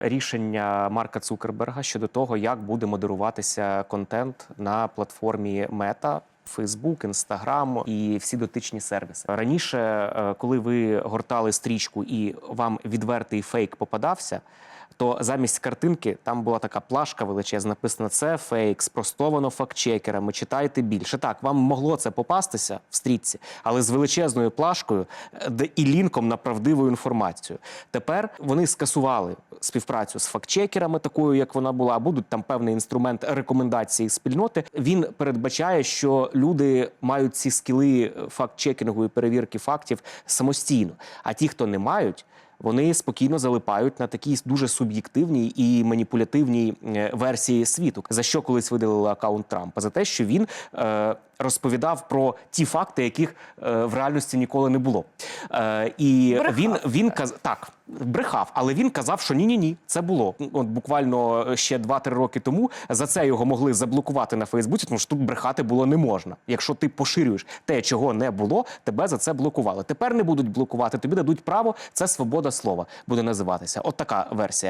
рішення Марка Цукерберга щодо того, як буде модеруватися контент на платформі Мета. Фейсбук, Інстаграм і всі дотичні сервіси раніше, е, коли ви гортали стрічку і вам відвертий фейк попадався, то замість картинки там була така плашка величезна, написано це фейк, спростовано фактчекерами. Читайте більше. Так, вам могло це попастися в стрічці, але з величезною плашкою де і лінком на правдиву інформацію. Тепер вони скасували співпрацю з фактчекерами, такою як вона була. Будуть там певний інструмент рекомендації спільноти. Він передбачає, що люди мають ці скіли фактчекінгу і перевірки фактів самостійно. А ті, хто не мають. Вони спокійно залипають на такій дуже суб'єктивній і маніпулятивній е, версії світу. За що колись видалили акаунт Трампа? За те, що він е, розповідав про ті факти, яких е, в реальності ніколи не було. Е, і Брехав. він він каз... так брехав, але він казав, що ні, ні, ні, це було. От буквально ще 2-3 роки тому за це його могли заблокувати на Фейсбуці, тому що тут брехати було не можна. Якщо ти поширюєш те, чого не було, тебе за це блокували. Тепер не будуть блокувати, тобі дадуть право. Це свобода слова буде називатися. От така версія.